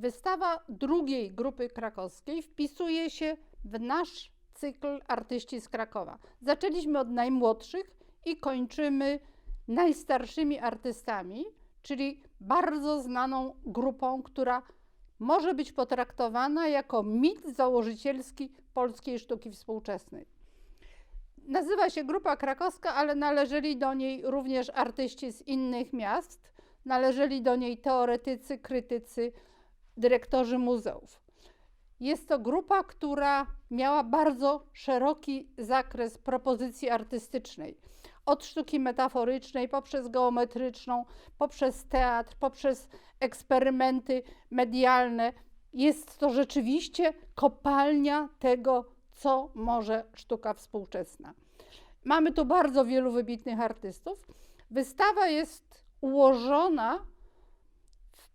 Wystawa drugiej grupy krakowskiej wpisuje się w nasz cykl Artyści z Krakowa. Zaczęliśmy od najmłodszych i kończymy najstarszymi artystami, czyli bardzo znaną grupą, która może być potraktowana jako mit założycielski polskiej sztuki współczesnej. Nazywa się Grupa Krakowska, ale należeli do niej również artyści z innych miast, należeli do niej teoretycy, krytycy, dyrektorzy muzeów. Jest to grupa, która miała bardzo szeroki zakres propozycji artystycznej. Od sztuki metaforycznej, poprzez geometryczną, poprzez teatr, poprzez eksperymenty medialne. Jest to rzeczywiście kopalnia tego, co może sztuka współczesna. Mamy tu bardzo wielu wybitnych artystów. Wystawa jest ułożona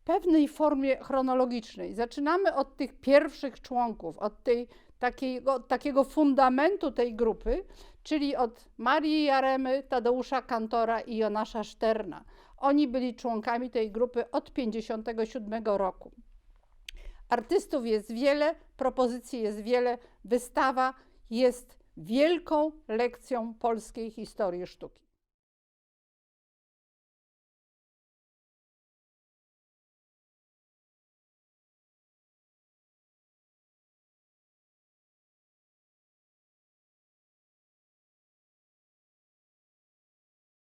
pewnej formie chronologicznej. Zaczynamy od tych pierwszych członków, od tej, takiego, takiego fundamentu tej grupy, czyli od Marii Jaremy, Tadeusza Kantora i Jonasza Szterna. Oni byli członkami tej grupy od 1957 roku. Artystów jest wiele, propozycji jest wiele, wystawa jest wielką lekcją polskiej historii sztuki.